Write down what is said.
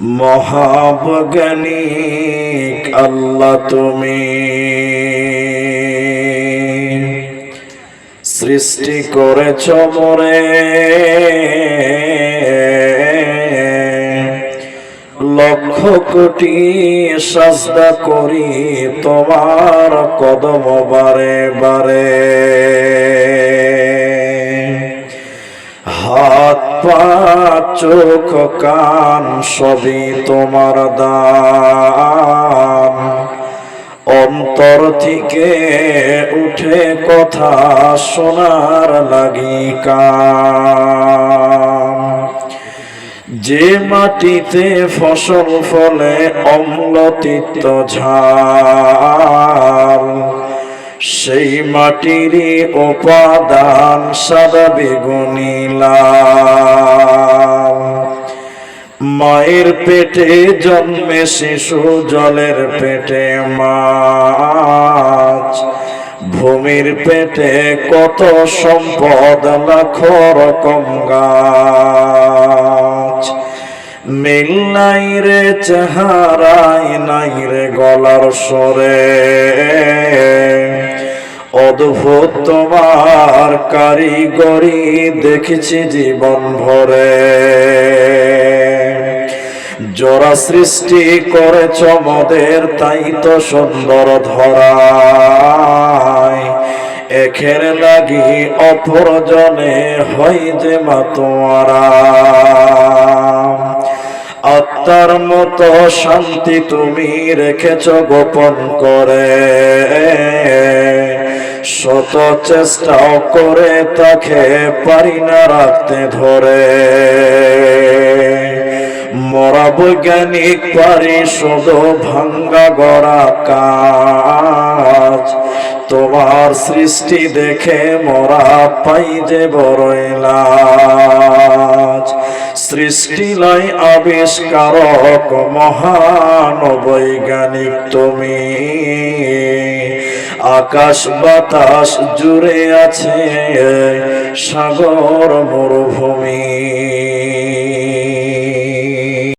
মহাবৈজ্ঞানিক আল্লাহ তুমি। সৃষ্টি করেছ মরে। লক্ষ কোটি সাজদা করি তোমার কদম বারে বারে। হাত পা চোখ, কান সবই তোমার দান অন্তর থেকে উঠে কথা শোনার লাগি কান যে মাটিতে ফসল ফলে অম্ল তিক্ত ঝাল, সেই মাটিরই উপাদান সাদা বেগুনি লাল। মায়ের পেটে জন্মে শিশু, জলের পেটে মাছ। ভূমির পেটে কত সম্পদ, লাখ রকম গাছ। মিল নাই রে, চেহারাই নাই রে, গলার সরে অদ্ভুত তোমার কারিগরি দেখেছি জীবন ভরে। জোড়া সৃষ্টি করেছ মদের, তাই তো সুন্দর ধরায়। এখের লাগি অপরজনে হয় যে মাতোয়ারা আত্মার মতো শান্তি তুমি রেখেছ গোপন করে। শত চেষ্টাও করে তাকে পারি না রাখতে ধরে। মরা বৈজ্ঞানিক পারি শুধু ভাঙ্গা গড়া কাজ। তোমার সৃষ্টি দেখে মরা পাই যে বড়ই লাজ। সৃষ্টি লয় আবিষ্কারক, মহান বৈজ্ঞানিক তুমি। আকাশ বাতাস জুড়ে আছে সাগর মরুভূমি।